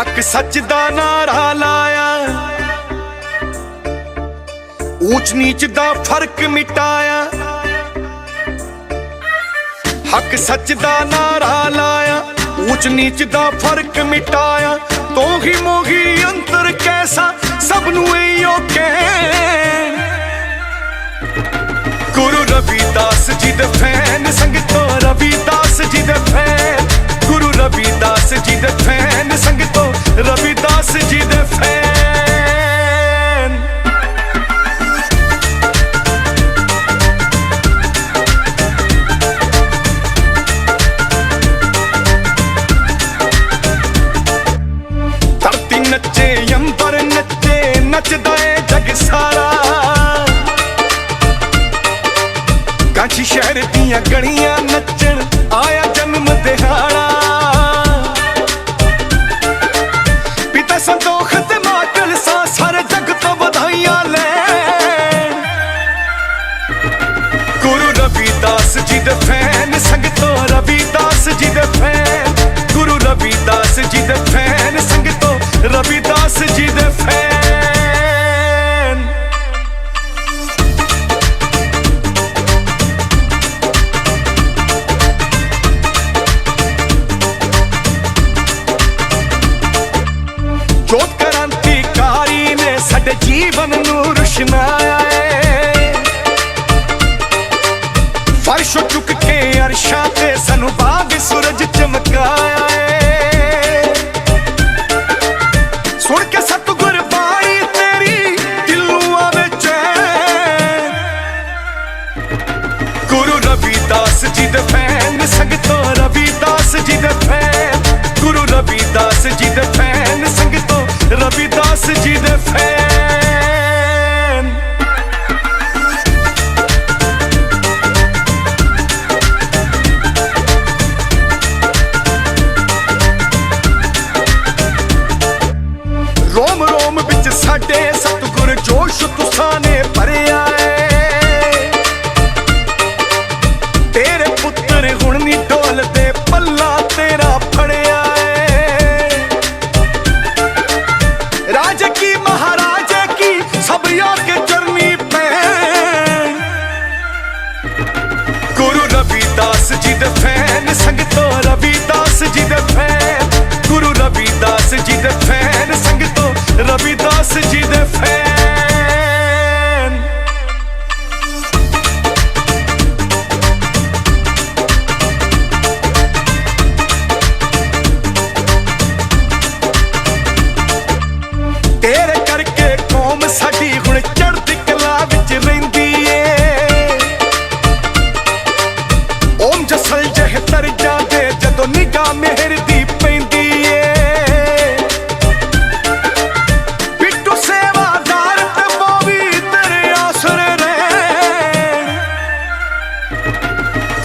ਹੱਕ ਸੱਚ ਦਾ ਨਾਰਾ ਲਾਇਆ। ਊਚ ਨੀਚ ਦਾ ਫ਼ਰਕ ਮਿਟਾਇਆ। ਹੱਕ ਸੱਚ ਦਾ ਨਾਰਾ ਲਾਇਆ, ਊਚ ਨੀਚ ਦਾ ਫ਼ਰਕ ਮਿਟਾਇਆ। ਤੋਹੀ ਮੋਹੀ ਅੰਤਰ ਕੈਸਾ, ਸਭ ਨੂੰ ਇਹੋ ਕਹਿ ਗੁਰੂ ਰਵਿਦਾਸ ਜੀ ਦੇ ਫੈਨ, ਸੰਗਤੋ ਰਵਿਦਾਸ ਜੀ ਦੇ ਫੈਨ। ਗੁਰੂ ਰਵਿਦਾਸ ਜੀ ਦੇ ਰਵਿਦਾਸ ਜੀ ਦੇ ਫੈਨ। ਧਰਤੀ ਨੱਚੇ, ਅੰਬਰ ਨੱਚੇ, ਨੱਚਦਾ ਏ ਜਗ ਸਾਰਾ। ਕਾਂਚੀ ਸ਼ਹਿਰ ਦੀਆਂ ਗਲੀਆਂ ਜੀ ਦੇ ਫੈਨ ਸੰਗਤੋ ਰਵਿਦਾਸ ਜੀ ਦੇ ਫੈਨ, ਗੁਰੂ ਰਵਿਦਾਸ ਜੀ ਦੇ ਫੈਨ ਸੰਗਤੋ ਰਵਿਦਾਸ ਜੀ ਦੇ ਫੈਨ ਨੇ ਸਾਡੇ ਜੀਵਨ ਫਰਸ਼ ਚੁੱਕ ਕੇ ਅਰਸ਼ਾਂ ਤੇ ਸਾਨੂੰ ਬਾਗ ਸੂਰਜ ਚਮਕਾਇਆ ਏ। ਸੁਣ ਕੇ ਸਤਿਗੁਰ ਬਾਣੀ ਤੇਰੀ ਦਿਲ ਆਵੇ ਚੈਨ। ਗੁਰੂ ਰਵਿਦਾਸ ਜੀ ਦੇ ਫੈਨ ਸੰਗਤੋ ਰਵਿਦਾਸ ਜੀ ਦੇ ਫੈਨ ਗੁਰੂ ਰਵਿਦਾਸ ਜੀ ਦੇ ਫੈਨ ਸੰਗਤੋ ਰਵਿਦਾਸ ਜੀ ਦੇ ਫੈਨ ਵਿੱਚ ਸਾਡੇ ਸਤਿਗੁਰ ਜੋਸ਼ ਤੁਸਾਂ ਨੇ ਭਰਿਆ ਏ। ਤੇਰੇ ਪੁੱਤਰ ਹੁਣ ਨਹੀਂ ਡੋਲਦੇ, ਪੱਲਾ ਤੇਰਾ ਫੜਿਆ ਏ। ਰਾਜ ਕੀ, ਮਹਾਰਾਜੇ ਕੀ, ਸਭ ਯੋਗ ਚਰਨੀ ਪੈ ਗੁਰੂ ਰਵਿਦਾਸ ਜੀ ਦੇ ਫੈਨ, ਸੰਗਤੋ ਰਵਿਦਾਸ ਜੀ ਦੇ ਫੈਨ। ਗੁਰੂ ਰਵਿਦਾਸ ਜੀ ਦੇ ਫੈਨ ਜਸਲ ਜਹ ਤਰ ਜਾਂਦੇ, ਜਦੋਂ ਨਿਗਾਹ ਮਿਹਰ ਦੀ ਪੈਂਦੀ ਏ। ਬਿੱਟੂ ਸੇਵਾਦਾਰ ਤੇ ਬੋਵੀ ਤੇਰੇ ਆਸਰੇ ਰਹਿਣ।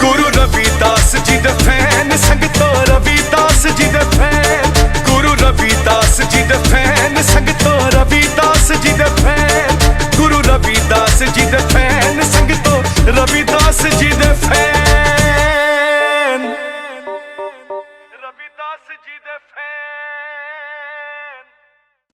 ਗੁਰੂ ਰਵਿਦਾਸ ਜੀ ਦੇ ਫੈਨ, ਸੰਗਤੋ ਰਵਿਦਾਸ ਜੀ ਦੇ